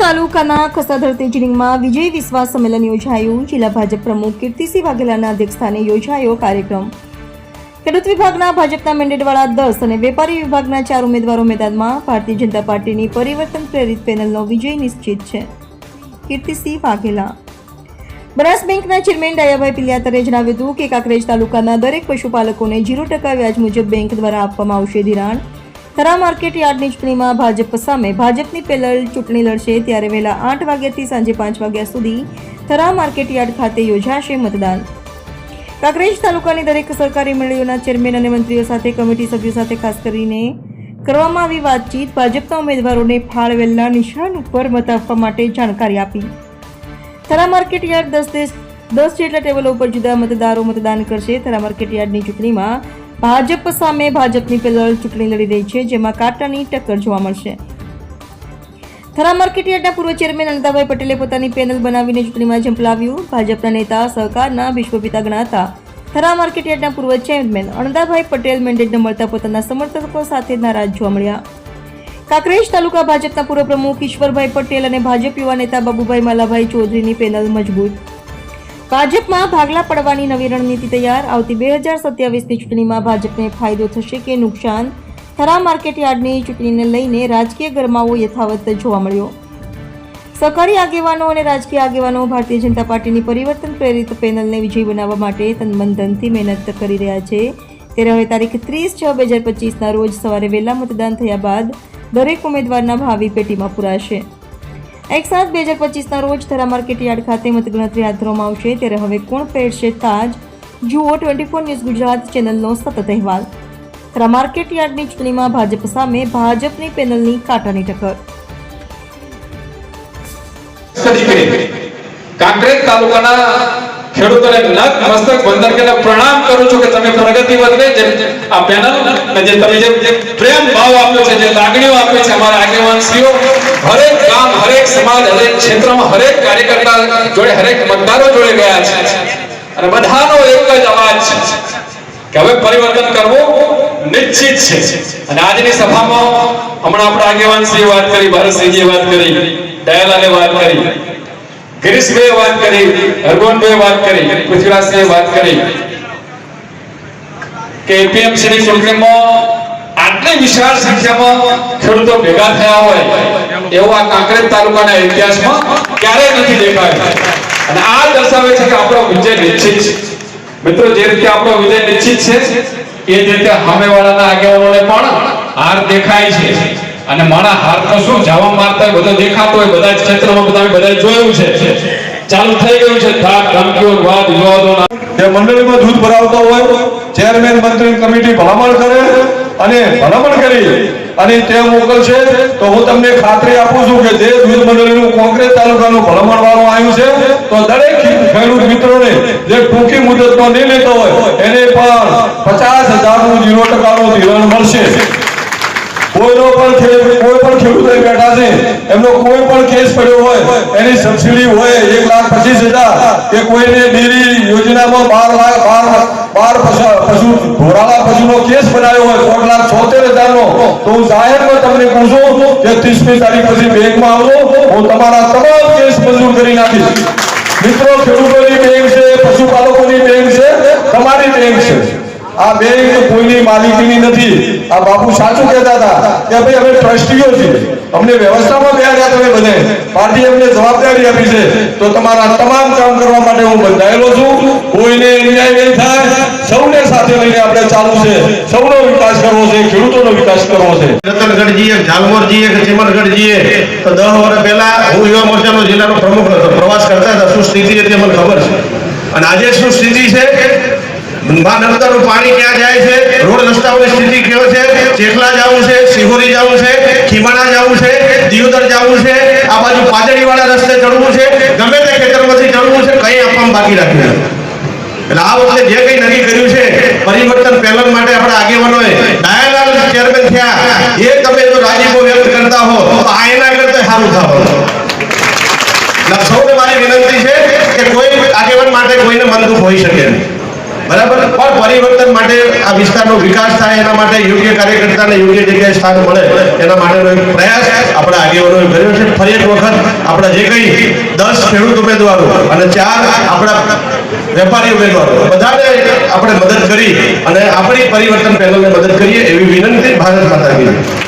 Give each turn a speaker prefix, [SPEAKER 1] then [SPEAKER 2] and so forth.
[SPEAKER 1] તાલુકાના ખસાધર તેજરીંગમાં વિજય વિશ્વાસ સંમેલન યોજાયું. જિલ્લા ભાજપ પ્રમુખ કીર્તિસિંહ વાઘેલાના અધ્યક્ષસ્થાને યોજાયો કાર્યક્રમ. ખેડૂત વિભાગના ભાજપના મેન્ડેટવાળા દસ અને વેપારી વિભાગના ચાર ઉમેદવારો મેદાનમાં ભારતીય જનતા પાર્ટીની પરિવર્તન પ્રેરિત પેનલનો વિજય નિશ્ચિત છે. કીર્તિસિંહ વાઘેલા. બનાસ બેંકના ચેરમેન ડાયાભાઈ પિલિયાતરે જણાવ્યું હતું કે કાંકરેજ તાલુકાના દરેક પશુપાલકોને ઝીરો ટકા વ્યાજ મુજબ બેંક દ્વારા આપવામાં આવશે ધિરાણ. થરા માર્કેટ યાર્ડની ચૂંટણીમાં ભાજપ સામે ભાજપની પેનલ ચૂંટણી લડશે ત્યારે વહેલા આઠ વાગ્યાથી સાંજે પાંચ વાગ્યા સુધી થરા માર્કેટ યાર્ડ ખાતે યોજાશે મતદાન. કાંકરેજ તાલુકાની દરેક સરકારી મંડળીઓના ચેરમેન અને મંત્રીઓ સાથે કમિટી સભ્યો સાથે ખાસ કરીને કરવામાં આવી વાતચીત ભાજપના ઉમેદવારોને ફાળવેલના નિશાન ઉપર મત આપવા માટે જાણકારી આપી. થરા માર્કેટ યાર્ડ દસ દસ જેટલા ટેબલો ઉપર જુદા મતદારો મતદાન કરશે. થરા માર્કેટ યાર્ડની ચૂંટણીમાં ભાજપ સામે ભાજપની પેલર ચૂંટણી લડી રહી છે, જેમાં કાંટાની ટક્કર જોવા મળશે. થરા માર્કેટ પૂર્વ ચેરમેન અનંતાભાઈ પટેલે પોતાની પેનલ બનાવીને ચૂંટણીમાં ઝંપલાવ્યું. ભાજપના નેતા, સહકારના વિશ્વપિતા ગણાતા થરા માર્કેટ પૂર્વ ચેરમેન અણદાભાઈ પટેલ મેન્ડેટ મળતા પોતાના સમર્થકો સાથે નારાજ જોવા મળ્યા. કાંકરેજ તાલુકા ભાજપના પૂર્વ પ્રમુખ ઈશ્વરભાઈ પટેલ અને ભાજપ યુવા નેતા બાબુભાઈ માલાભાઈ ચૌધરીની પેનલ મજબૂત ભાજપમાં ભાગલા પડવાની નવી રણનીતિ તૈયાર. આવતી બે હજાર સત્યાવીસની ચૂંટણીમાં ભાજપને ફાયદો થશે કે નુકસાન? થરા માર્કેટ યાર્ડની ચૂંટણીને લઈને રાજકીય ગરમાવો યથાવત જોવા મળ્યો. સહકારી આગેવાનો અને રાજકીય આગેવાનો ભારતીય જનતા પાર્ટીની પરિવર્તન પ્રેરિત પેનલને વિજયી બનાવવા માટે તનમન ધનથી મહેનત કરી રહ્યા છે. ત્યારે હવે તારીખ ત્રીસ છ બે હજાર પચીસના રોજ સવારે વહેલા મતદાન થયા બાદ દરેક ઉમેદવારના ભાવિ પેટીમાં પુરાશે. એક સાત બે હજાર પચીસના રોજ થરા માર્કેટ યાર્ડ ખાતે મતગણતરી હાથ ધરવામાં આવશે. ત્યારે હવે કોણ પહેરશે તાજ? જુઓ ટ્વેન્ટી ફોર ન્યૂઝ ગુજરાત ચેનલનો સતત અહેવાલ. થરા માર્કેટ યાર્ડની ચૂંટણીમાં ભાજપ સામે ભાજપની પેનલની કાંટાની ટક્કર.
[SPEAKER 2] કાંકરેજ તાલુકાના ખેડૂતોને નખ મસ્તક બંદર કે પ્રણામ કરું છું કે તમે પ્રગતિ વધે છે આ પેનલ જે તમે જે પ્રેમ ભાવ આપ્યો છે, જે લાગણીઓ આપી છે અમારા આગેવાનશ્રીઓ, હરેક ગામ, હરેક સમાજ, હરેક ક્ષેત્રમાં હરેક કાર્યકર્તા જોડે, હરેક મતદારો જોડે ગયા છે. અને બધાનો એક જ અવાજ છે કે હવે પરિવર્તન કરવું નિશ્ચિત છે. અને આજની સભામાં હમણાં આપણા આગેવાન શ્રી વાત કરી, ભારતસિંહજીએ વાત કરી, દયાલાલે વાત કરી. ગિરીશભાઈએ વાત કરી હરગોનભાઈએ વાત કરી પૃથ્વીરાજસિંહે વાત કરી કે એપીએમસી ની ચૂંટણીમાં આટલી વિશાળ સંખ્યામાં ખેડૂતો ભેગા થયા હોય, એવો આ કાંકરેજ તાલુકાના ઇતિહાસમાં ક્યારેય નથી દેખાયો. અને આ દર્શાવે છે કે આપણો વિજય નિશ્ચિત છે. મિત્રો, જે રીતે આપણો વિજય નિશ્ચિત છે, એ જ રીતે સામેવાળાના આગેવાનોને પણ હાર દેખાય છે. અને મારા હાર શું? જવા મારતા બધો દેખાતો હોય, બધા ક્ષેત્રમાં બધા બધા જોયું છે. ચાલુ થઈ ગયું છે. ધાક ધમકીઓ વાદ વિવાદોના
[SPEAKER 3] જે મંડળીમાં દૂધ ભરાવતો હોય ચેરમેન મંત્રી કમિટી ભલામણ કરે અને ભલામણ કરી અને તે મોકલશે, તો હું તમને ખાતરી આપું છું કે જે દૂધ મંડળીનું કોંગ્રેસ તાલુકાનું ભલામણ વાળું આવ્યું છે, તો દરેક ખેડૂત મિત્રોને જે ટૂંકી મુદતમાં નહીં લેતો હોય, એને પણ પચાસ હજારનું જીરો ટકાનું ધિરાણ મળશે. કોઈનો પણ કોઈ પણ ખેડૂતો બેઠા છે, એમનો કોઈ પણ કેસ પડ્યો હોય, એની સબસિડી હોય એક લાખ પચીસ હજાર, કે કોઈને ડેરી યોજનામાં બાર લાખ, બાર બાર પશુ ઢોરાળા પશુનો કેસ બનાવ્યો હોય એક લાખ છોતેર હજારનો, તો હું જાહેરમાં તમને પૂછું કે ત્રીસમી તારીખ પછી બેંકમાં આવજો, હું તમારા તમામ કેસ મંજૂર કરી નાખીશ. મિત્રો, ખેડૂતોની બેંક છે, પશુપાલકોની બેંક છે, તમારી બેંક છે. આ બેંક કોઈની માલિકીની નથી. આ બાપુ સાચું કહેતા હતા કે ભાઈ અમે ટ્રસ્ટીઓ છીએ. અમને વ્યવસ્થામાં બેહાડ્યા તમે બધે પાર્ટી અમને જવાબદારી આપી છે. તો તમારા તમામ કામ કરવા માટે હું બંધાયેલો છું. કોઈને અન્યાય નહીં થાય. સૌને સાથે લઈને આપણે ચાલુ છે. સૌનો વિકાસ કરવો છે. ખેડૂતોનો વિકાસ કરવો છે.
[SPEAKER 4] રતનગઢજીએ, ઝાલમોરજીએ કે ચિમનગઢજીએ તો દસ વર્ષ પહેલા હું યુવા મોરચાનો જિલ્લાનો પ્રમુખ હતો પ્રવાસ કરતા હતા. શું સ્થિતિ હતી મને ખબર છે. અને આજે શું સ્થિતિ છે? નર્મદાનું પાણી ક્યાં જાય છે? રોડ રસ્તાઓની સ્થિતિ કેવો છે? ચેટલા જવું છે, સિહોરી જવું છે, ખીમાણા જવું છે, દિયોદર જવું છે, આ બાજુ પાદડીવાળા રસ્તે ચડવું છે, ગમે તે ખેતરમાંથી ચડવું છે, કંઈ આપવામાં બાકી રાખ્યું એટલે વખતે જે કંઈ નક્કી કર્યું છે, પરિવર્તન પેનલ માટે આપણા આગેવાનોએ ડાયાલાલ ચેરમેન થયા. એ તમે જો રાજીપો વ્યક્ત કરતા હો, તો આ એના કરતા સારું થાવ. સૌને મારી વિનંતી છે કે કોઈ આગેવાન માટે કોઈને મન દુઃખ હોઈ શકે નહીં. બરાબર પણ પરિવર્તન માટે આ વિસ્તારનો વિકાસ થાય, એના માટે યોગ્ય કાર્યકર્તાને યોગ્ય જગ્યાએ સ્થાન મળે, એના માટેનો એક પ્રયાસ આપણા આગેવાન આગેવાનોએ કર્યો છે ફરી એક વખત આપણા જે કંઈ દસ ખેડૂત ઉમેદવારો અને ચાર આપણા વેપારી ઉમેદવારો, બધાને આપણે મદદ કરી અને આપણી પરિવર્તન પહેલોને મદદ કરીએ એવી વિનંતી ભારત માતા.